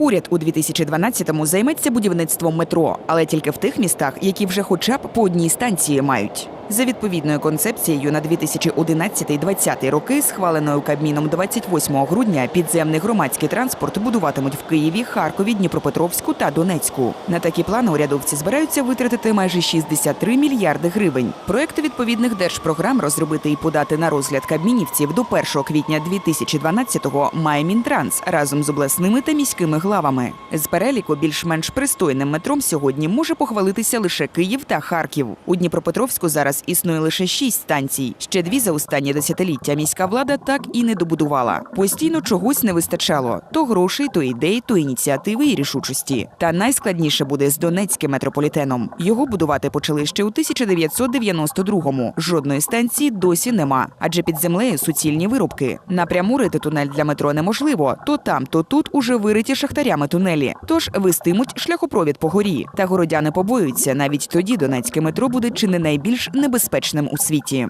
Уряд у 2012-му займеться будівництвом метро, але тільки в тих містах, які вже хоча б по одній станції мають. За відповідною концепцією на 2011-2020 роки, схваленою Кабміном 28 грудня, підземний громадський транспорт будуватимуть в Києві, Харкові, Дніпропетровську та Донецьку. На такі плани урядовці збираються витратити майже 63 мільярди гривень. Проекти відповідних держпрограм розробити і подати на розгляд кабмінівців до 1 квітня 2012-го має Мінтранс разом з обласними та міськими главами. З переліку більш-менш пристойним метром сьогодні може похвалитися лише Київ та Харків. У Дніпропетровську зараз існує лише шість станцій. Ще дві за останні десятиліття міська влада так і не добудувала. Постійно чогось не вистачало: то грошей, то ідей, то ініціативи і рішучості. Та найскладніше буде з Донецьким метрополітеном. Його будувати почали ще у 1992-му. Жодної станції досі нема, адже під землею суцільні вирубки. Напряму рити тунель для метро неможливо. То там, то тут уже вириті шахтарями тунелі. Тож вестимуть шляхопровід по горі. Та городяни побоюються. Навіть тоді Донецьке метро буде чи не найбільш небезпечним у світі.